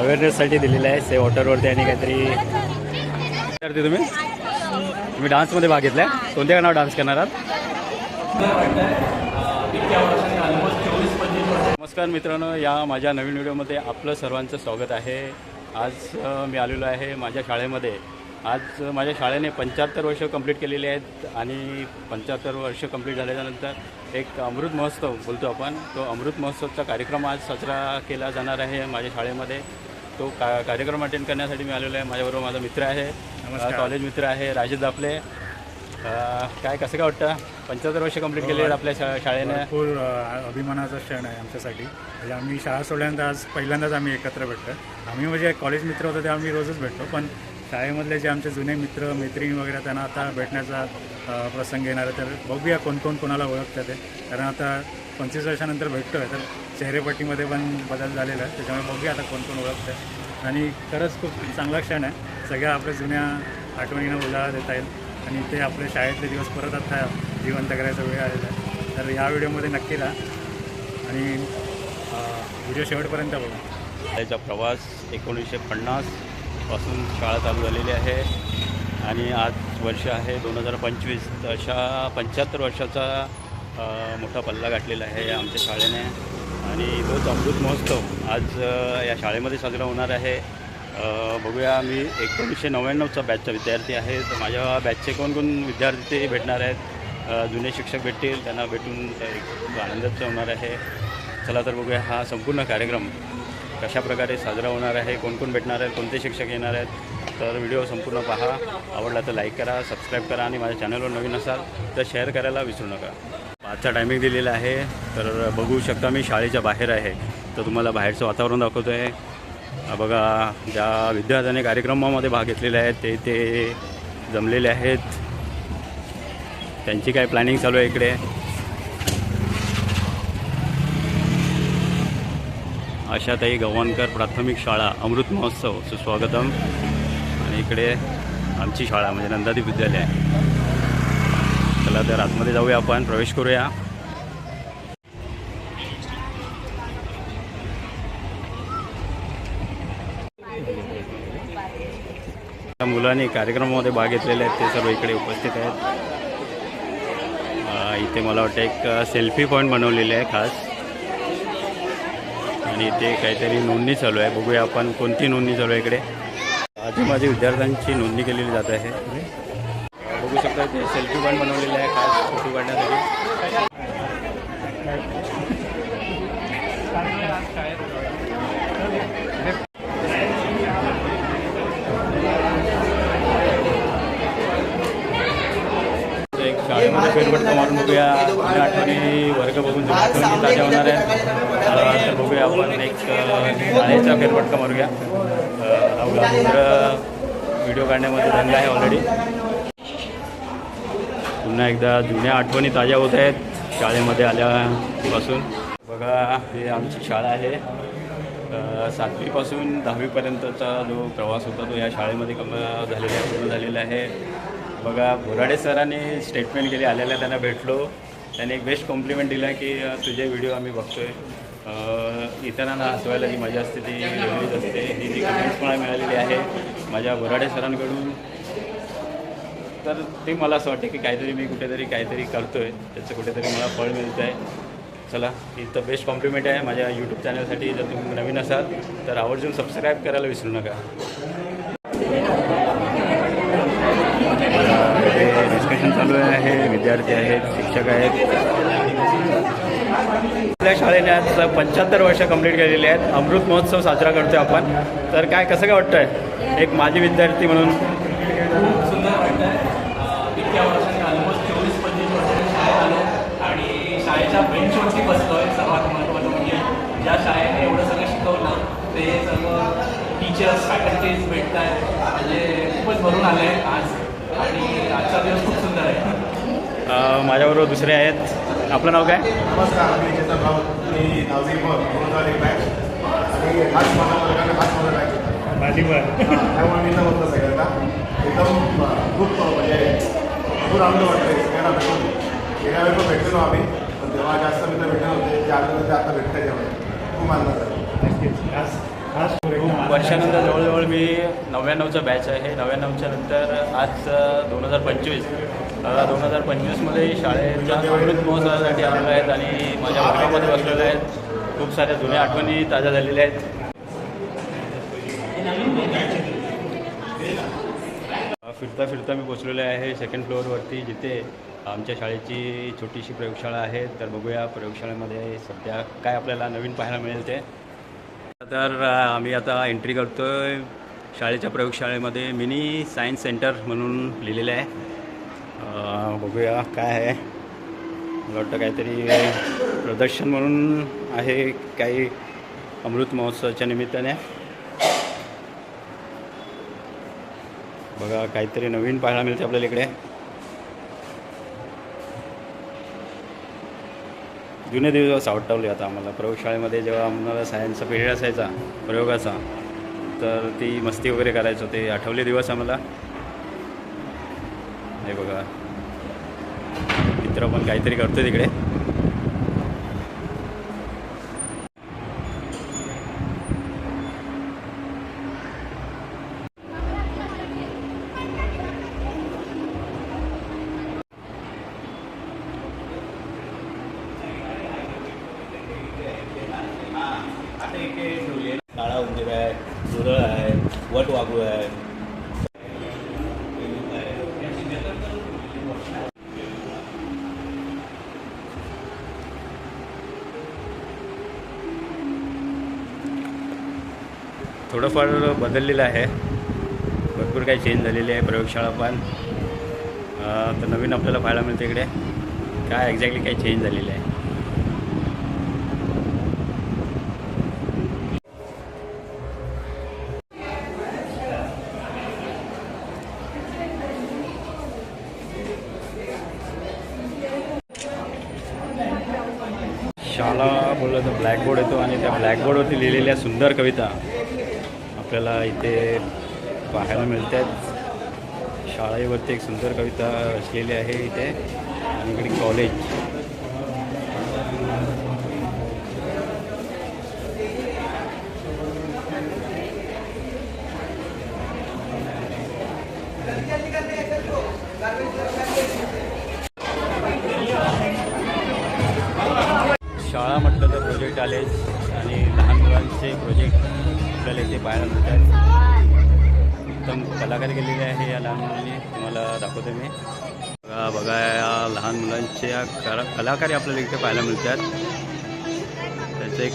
अवेअरनेससाठी दिलेलं आहे. से वॉटरवरती आणि काहीतरी करते तुम्ही? तुम्ही डान्समध्ये भाग घेतलाय. कोणत्या गाण्यावर डान्स करणार आहात? नमस्कार मित्रांनो या माझ्या नवीन व्हिडिओमध्ये आपलं सर्वांचं स्वागत आहे. आज मी आलेलो आहे माझ्या शाळेमध्ये. आज माझ्या शाळेने पंच्याहत्तर वर्ष कंप्लीट केलेली आहेत आणि पंच्याहत्तर वर्ष कंप्लीट झाल्याच्यानंतर एक अमृत महोत्सव बोलतो आपण. तो अमृत महोत्सवचा कार्यक्रम आज साजरा केला जाणार आहे माझ्या शाळेमध्ये. तो का कार्यक्रम अटेंड करण्यासाठी मी आलेलो आहे. माझ्याबरोबर माझा मित्र आहे. कॉलेज मित्र आहे राजेश दापले. काय कसं काय वाटतं? पंच्याहत्तर वर्ष कंप्लीट केले आपल्या शा शाळेने. भरपूर अभिमानाचा क्षण आहे आमच्यासाठी. म्हणजे आम्ही शाळा सोडल्यानंतर आज पहिल्यांदाच आम्ही एकत्र भेटतो आम्ही म्हणजे कॉलेज मित्र होतो ते आम्ही रोजच भेटतो पण शाळेमधले जे आमचे जुने मित्र मैत्रिणी वगैरे त्यांना आता भेटण्याचा प्रसंग येणार आहे. तर बघूया कोण कोण कोणाला ओळखतात ते. कारण आता पंचवीस वर्षानंतर भेटतो आहे तर चेहरेपट्टीमध्ये पण बदल झालेला आहे. त्याच्यामुळे बघूया आता कोण कोण ओळखतं आहे आणि खरंच खूप चांगला क्षण आहे. सगळ्या आपल्या जुन्या आठवणींना उजाळा देता येईल. आणि ते आपले शाळेतले दिवस परत आता जिवंत करायचा वेळ आलेला आहे. तर या व्हिडिओमध्ये नक्की राहा. आणि व्हिडिओ शेवटपर्यंत बघा. त्याचा प्रवास एकोणीसशे पन्नास पासून शाळा चालू झालेली आहे. आणि आज वर्ष आहे दोन हजार पंचवीस. अशा पंच्याहत्तर वर्षाचा मोठा पल्ला गाठलेला आहे आमच्या शाळेने. आणि तोच अमृत महोत्सव आज या शाळेमध्ये साजरा होणार आहे. बघूया मी एकोणीसशे नव्याण्णवचा बॅचचा विद्यार्थी आहे. तर माझ्या बॅचचे कोण कोण विद्यार्थी भेटणार आहेत? जुने शिक्षक भेटतील त्यांना भेटून एक आनंदच होणार आहे. चला तर बघूया हा संपूर्ण कार्यक्रम. कशा प्रकारे साजरा होणार आहे कोण कोण भेटणार आहेत कोणते शिक्षक येणार आहेत तर व्हिडिओ संपूर्ण पहा. आवडला तर लाईक करा सबस्क्राईब करा आणि माझ्या चॅनलवर नवीन असाल तर शेअर करायला विसरू नका. आजचा टायमिंग दिलेला आहे तर बघू शकता मी शाळेच्या बाहेर आहे. तर तुम्हाला बाहेरचं वातावरण दाखवतो आहे बघा ज्या विद्यार्थ्यांनी कार्यक्रमामध्ये भाग घेतलेले आहेत ते ते जमलेले आहेत. त्यांची काय प्लॅनिंग चालू आहे इकडे? आशाताई गव्हाणकर प्राथमिक शाळा अमृत महोत्सव सुस्वागतम. आणि इकडे आमची शाळा म्हणजे नंदादीप विद्यालय. आहे चला तर आतमध्ये जाऊया आपण प्रवेश करूया. मुलांनी कार्यक्रमामध्ये भाग घेतलेले आहेत ते सर्व इकडे उपस्थित आहेत. इथे मला वाटतं एक सेल्फी पॉईंट बनवलेले आहे खास. आणि इथे काहीतरी नोंदणी चालू आहे. बघूया आपण कोणती नोंदणी चालू आहे इकडे. आधी माझी विद्यार्थ्यांची नोंदणी केलेली जात आहे. बघू शकता ते सेल्फी पॉईंट बनवलेले आहे खास फोटो काढण्यासाठी तर एक शाळेमध्ये फेरफटका मारून बघूया. जुन्या आठवणी वर्ग बघून ताज्या होणार आहेत अ, तर बघूया आपण एक शाळेचा फेरफटका मारूया. मित्र व्हिडिओ काढण्यामध्ये रंग आहे ऑलरेडी पुन्हा एकदा जुन्या आठवणी ताज्या होत आहेत शाळेमध्ये आल्यापासून. बघा हे आमची शाळा आहे. सातवीपासून दहावीपर्यंतचा जो प्रवास होता तो या शाळेमध्ये कम झालेला आहे पूर्ण झालेला आहे. बघा बोराडे सरांनी स्टेटमेंट केली आलेल्या त्यांना भेटलो. त्यांनी एक बेस्ट कॉम्प्लिमेंट दिला की तुझे व्हिडिओ आम्ही बघतोय. आहे इतरांना हसवायला जी मजा असते ती वेगळीच असते. ही जी कमेंट्स मला मिळालेली आहे माझ्या बोराडे सरांकडून. तर ते मला असं वाटतं की काहीतरी मी कुठेतरी काहीतरी करतोय. त्याचं कुठेतरी मला फळ मिळतं आहे चला ही तर बेस्ट कॉम्प्लिमेंट आहे. माझ्या यूट्यूब चॅनलसाठी जर तुम्ही नवीन असाल तर आवर्जून सबस्क्राईब करायला विसरू नका. डिस्कशन चालू आहे विद्यार्थी आहेत शिक्षक आहेत. आपल्या शाळेने आज पंच्याहत्तर वर्ष कंप्लीट केलेली आहेत. अमृत महोत्सव साजरा करतोय आपण. तर काय कसं काय वाटतंय? एक माजी विद्यार्थी म्हणून. सुंदर वाटतं इतक्या वर्षांनी ऑलमोस्ट चोवीस पंचवीस वर्षांनी शाळेत आलो आणि शाळेच्या बेंचवरती बसतोय सर्वात महत्त्वाचं म्हणजे ज्या शाळेने एवढं सगळं शिकवलं ते सर्व टीचर्स फॅकल्टीज भेटत आहेत म्हणजे खूपच भरून आले आज आणि आजचा दिवस खूप सुंदर आहे. माझ्याबरोबर दुसरे आहेत. आपलं नाव काय? नमस्कार मी चेतन राऊत मी नाझी मग दोन हजार एक बॅच आणि हाच माझा वर्गाने हाच माझा बॅच. होता वालीबॉल हां, त्यामुळे मी सगळ्यांना. एकदम खूप म्हणजे भरपूर आनंद वाटतोय. सगळ्यांना भेटून. गेल्या वेळेला भेटलो आम्ही पण तेव्हा जास्त मित्र भेटले होते ते आनंद ते आता भेटतंय त्यामुळे खूप आनंद झाला. नक्कीच. खास खूप वर्षानंतर जवळजवळ मी नव्याण्णवचा बॅच आहे. नव्याण्णवच्या नंतर आज दोन हजार पंचवीस. दोन हजार पंचवीसमध्ये शाळेच्या अमृत महोत्सवासाठी आलेलो आहेत आणि माझ्या वर्गामध्ये बसलेले आहेत. खूप साऱ्या जुन्या आठवणी ताज्या झालेल्या आहेत. फिरता फिरता मी पोचलेलो आहे सेकंड फ्लोअरवरती जिथे आमच्या शाळेची छोटीशी प्रयोगशाळा आहे. तर बघूया प्रयोगशाळेमध्ये सध्या काय आपल्याला नवीन पाहायला मिळेल ते. तर आम्ही आता एंट्री करतो आहे शाळेच्या प्रयोगशाळेमध्ये मिनी सायन्स सेंटर म्हणून लिहिलेलं आहे. बघूया काय आहे. मला वाटतं काहीतरी प्रदर्शन म्हणून आहे काही अमृत महोत्सवाच्या निमित्ताने. बघा काहीतरी नवीन पाहायला मिळते आपल्याला इकडे. जुने दिवस आवडतावले आता आम्हाला. प्रयोगशाळेमध्ये जेव्हा आम्हाला सायन्सचा पिरियड असायचा प्रयोगाचा तर ती मस्ती वगैरे करायचो ते आठवले दिवस आम्हाला. हे बघा. मित्र पण काहीतरी करतो तिकडे काळा उंदीर आहे झुरळ आहे वट वाघू आहे थोडंफार बदललेलं आहे. भरपूर काही चेंज झालेली आहे प्रयोगशाळा पण. तर नवीन आपल्याला पाहायला मिळते इकडे. काय एक्झॅक्टली काही चेंज झालेलं आहे? शाळा बोललं तर ब्लॅकबोर्ड येतो आणि त्या ब्लॅकबोर्डवरती लिहिलेल्या सुंदर कविता. आपल्याला इथे पाहायला मिळतात. शाळेवरती एक सुंदर कविता रचलेली आहे इथे. आणि इकडे कॉलेज शाळा म्हटलं तर प्रोजेक्ट आले आणि लहान मुलांचे प्रोजेक्ट आपल्याला इथे पाहायला मिळतात उत्तम कलाकार गेलेले आहे या लहान मुलांनी. तुम्हाला दाखवतो मी. बघा बघा या लहान मुलांच्या कला कलाकारी आपल्याला इथे पाहायला मिळतात. त्याचं एक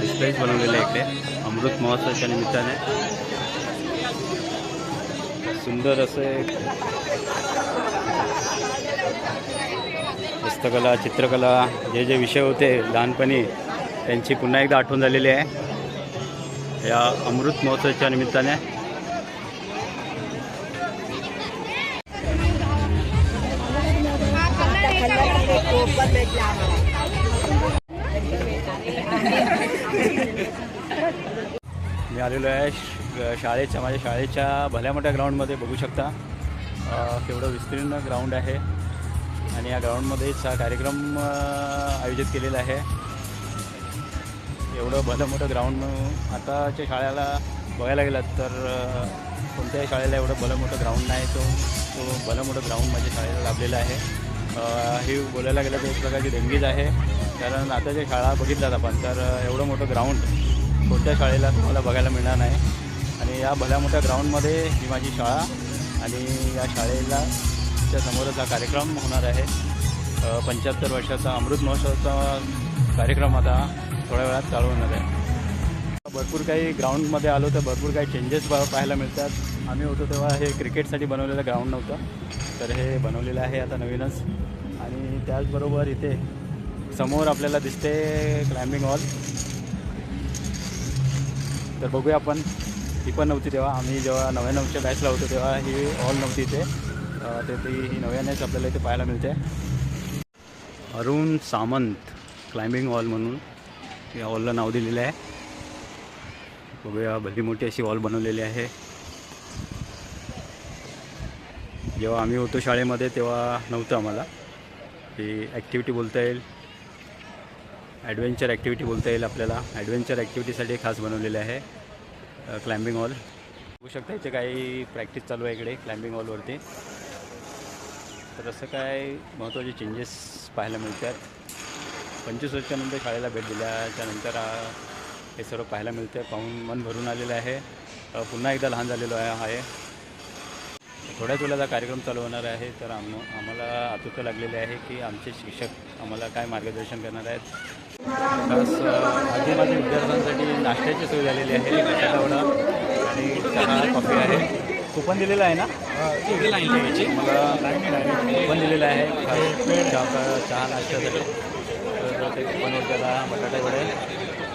डिस्प्लेच बनवलेलं आहे इकडे. अमृत महोत्सवाच्या निमित्ताने. सुंदर असे हस्तकला चित्रकला जे जे विषय होते लहानपणी त्यांची पुन्हा एकदा आठवण झालेली आहे. या अमृत महोत्सवाच्या निमित्ताने. मी आलेलो आहे श- शाळेच्या माझ्या शाळेच्या भल्या मोठ्या ग्राउंडमध्ये बघू शकता. केवढं विस्तीर्ण ग्राउंड आहे. आणि या ग्राउंडमध्येच हा कार्यक्रम आयोजित केलेला आहे. एवढं भलं मोठं ग्राउंड आताच्या शाळेला बघायला गेलात तर कोणत्याही शाळेला एवढं भलं मोठं ग्राउंड नाही. तो तो भलं मोठं ग्राउंड माझ्या शाळेला लाभलेला आहे. हे बोलायला गेलं तर एक प्रकारची देणगीच आहे. कारण आताच्या शाळा बघितल्यात आपण तर एवढं मोठं ग्राउंड कोणत्या शाळेला तुम्हाला बघायला मिळणार नाही. आणि या भल्या मोठ्या ग्राउंडमध्ये ही माझी शाळा आणि या शाळेला च्या समोरच हा कार्यक्रम होणार आहे. पंच्याहत्तर वर्षाचा अमृत महोत्सवाचा कार्यक्रम आता थोड्या वेळात चालू होणार आहे. भरपूर काही ग्राउंडमध्ये आलो तर भरपूर काही चेंजेस पाहायला मिळतात. आम्ही होतो तेव्हा हे क्रिकेटसाठी बनवलेलं ग्राउंड नव्हतं. तर हे बनवलेलं आहे आता नवीनच. आणि त्याचबरोबर इथे समोर आपल्याला दिसते क्लाइम्बिंग हॉल तर बघूया आपण. ही पण नव्हती तेव्हा. आम्ही जेव्हा नव्याण्णवच्या बॅचला होतो तेव्हा ही हॉल नव्हती इथे. तर ती ही नव्यानेच आपल्याला इथे पाहायला मिळते. अरुण सामंत क्लाइम्बिंग हॉल म्हणून. या हॉलला नाव दिलेलं आहे. बघूया भली मोठी अशी हॉल बनवलेली आहे. जेव्हा आम्ही होतो शाळेमध्ये तेव्हा नव्हतं आम्हाला. की ॲक्टिव्हिटी बोलता येईल. ॲडव्हेंचर ॲक्टिव्हिटी बोलता येईल आपल्याला. ॲडव्हेंचर ॲक्टिव्हिटीसाठी खास बनवलेलं आहे क्लाइम्बिंग हॉल बघू शकता इथे काही प्रॅक्टिस चालू आहे इकडे क्लाइम्बिंग हॉलवरती तर असं काय महत्त्वाचे चेंजेस पाहायला मिळतात. पंचवीस वर्षानंतर शाळेला भेट दिल्याच्या नंतर आ, हे सर्व पाहायला मिळते पाहून मन भरून आलेलं आहे. पुन्हा एकदा लहान झालेलो आहे आहे. थोड्याच वेळेला कार्यक्रम चालू होणार आहे. तर आम आम्हाला आतुरता लागलेली आहे की आमचे शिक्षक आम्हाला काय मार्गदर्शन करणार आहेत. खास आधी माझ्या विद्यार्थ्यांसाठी नाश्त्याची सोय झालेली आहे. आणि चहा कॉफी आहे. कुपन दिलेलं आहे ना? मला कुपन दिलेलं आहे. चहा चहा नाश्त्यासाठी. ते कुपनवर त्याला बटाटा वडे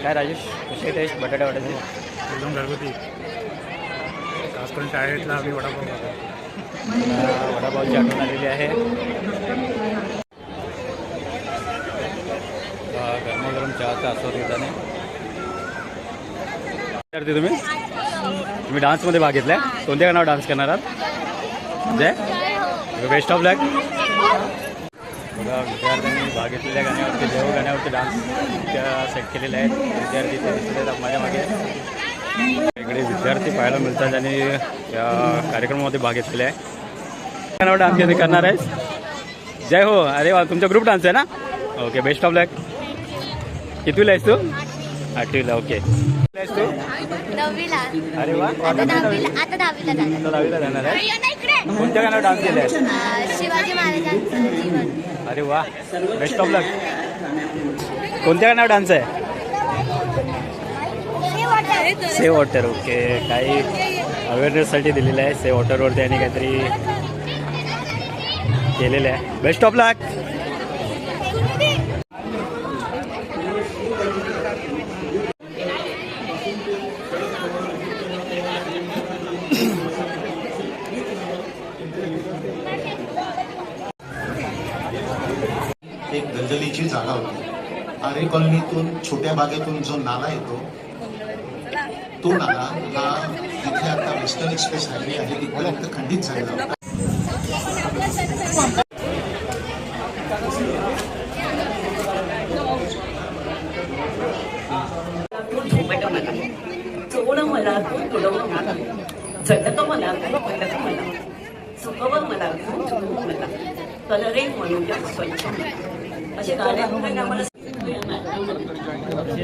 काय राजेश कसे टेस्ट बटाटा वड्याचे एकदम घरगुती. खास करून शाळेतला आम्ही वडापाव खातो. वडापावची आठवण आलेली आहे. गरमागरम चहाचा आस्वाद घेताना विद्यार्थी तुम्ही? तुम्ही डान्समध्ये भाग घेतलाय. कोणत्या गाण्यावर डान्स करणार आहात? जय? बेस्ट ऑफ लक बघा विद्यार्थ्यांनी भाग घेतलेल्या गाण्यावरती देव गाण्यावरती डान्स त्या सेट केलेले आहेत. विद्यार्थी ते दिसत आहेत माझ्या मागे इकडे विद्यार्थी पाहायला मिळतात आणि या कार्यक्रमामध्ये भाग घेतलेला आहे. गाण्यावर डान्स घेते करणार आहेस? जय हो. अरे वा तुमचा ग्रुप डान्स आहे ना? ओके बेस्ट ऑफ लॅक कितवीला आहेस तू? आठवीला ओके. तू नववीला अरे वा. आता दहावीला आता दहावीला जाणार आता दहावीला जाणार आहे? कोणत्या गाण्यावर डान्स केले आहे अं, शिवाजी महाराजांचं जीवन. अरे वा. बेस्ट ऑफ लक कोणत्या गाण्यावर डान्स आहे? Save water okay. काही अवेअरनेससाठी दिलेलं आहे. से वॉटरवरती आणि काहीतरी केलेलं आहे. बेस्ट ऑफ लक छोट्या बागेतून जो नाला येतो तो नाला हा तिथे आता वेस्टर्न एक्सप्रेस हायवे आहे. तिथपर्यंत खंडित झालेला होता मला चोळं मला. तुडवं मला झटकं मला. मला सुखवं मला चुकवं मला. कलरे म्हणून स्वच्छ असे गाणे आम्हाला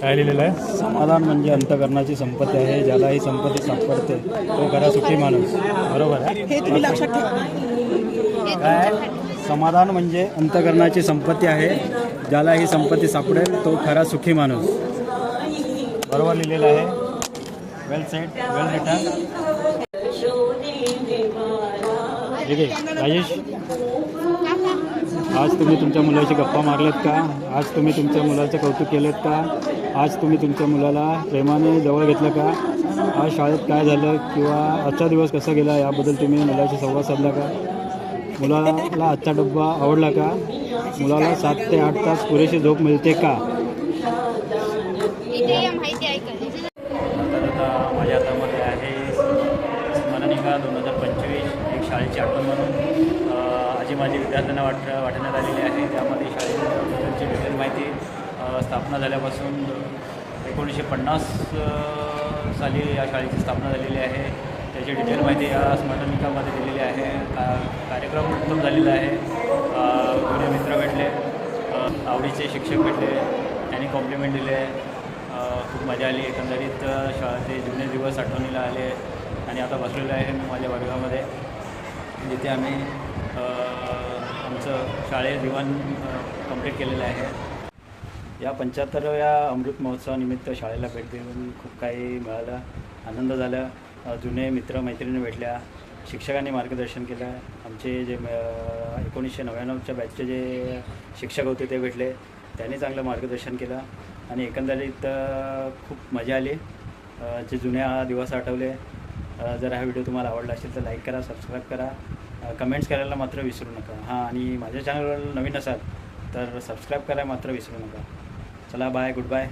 काय लिहिलेलं आहे? समाधान म्हणजे अंतकरणाची संपत्ती आहे ज्याला ही संपत्ती सापडते तो खरा सुखी माणूस. बरोबर आहे? हे तुम्ही लक्षात ठेवा. काय समाधान म्हणजे अंतकरणाची संपत्ती आहे ज्याला ही संपत्ती सापडेल तो खरा सुखी माणूस. बरोबर लिहिलेलं आहे. वेल सेट वेल रिटर्न ठीक आहे. राजेश? आज तुम्ही तुमच्या मुलाशी गप्पा मारल्यात का? आज तुम्ही तुमच्या मुलाचं कौतुक केलं का? आज तुम्ही तुमच्या मुलाला प्रेमाने जवळ घेतलं का? आज शाळेत काय झालं किंवा आजचा दिवस कसा गेला याबद्दल तुम्ही मुलाशी संवाद साधला का? मुलाला आजचा डब्बा आवडला का? मुलाला सात ते आठ तास पुरेशी झोप मिळते का इथे माहिती ऐकायची तर आता माझ्या हातामध्ये आहे स्मरणिका दोन हजार पंचवीस एक शाळेची आठवण म्हणून अ, आजी माझी विद्यार्थ्यांना वाट वाटण्यात आलेली आहे. त्यामध्ये शाळेची डिटेल माहिती स्थापना झाल्यापासून एकोणीसशे पन्नास साली या शाळेची स्थापना झालेली आहे. त्याची डिटेल माहिती या स्मरणिकामध्ये दिलेली आहे. का कार्यक्रम उत्तम झालेला आहे. अ, जुने मित्र भेटले आवडीचे शिक्षक भेटले त्यांनी कॉम्प्लिमेंट दिले. खूप मजा आली. एकंदरीत शाळा ते जुने दिवस आठवणीला आले. आणि आता बसलेलो आहे मी माझ्या वर्गामध्ये. जिथे आम्ही आमचं शालेय जीवन कंप्लीट केलेलं आहे. या पंच्याहत्तराव्या अमृत महोत्सवानिमित्त शाळेला भेट देऊन खूप काही मिळालं. आनंद झाला. जुने मित्र मैत्रिणी भेटल्या. शिक्षकांनी मार्गदर्शन केलं. आमचे जे एकोणीसशे नव्याण्णवच्या बॅचचे जे शिक्षक होते ते भेटले. त्यांनी चांगलं मार्गदर्शन केलं आणि एकंदरीत खूप मजा आली. जे जुन्या दिवस आठवले. जर हा व्हिडिओ तुम्हाला आवडला असेल तर लाईक करा सबस्क्राईब करा. कमेंट्स करायला मात्र विसरू नका. हां आणि माझ्या चॅनलवर नवीन असाल तर सबस्क्राईब करायला मात्र विसरू नका. चला बाय गुड बाय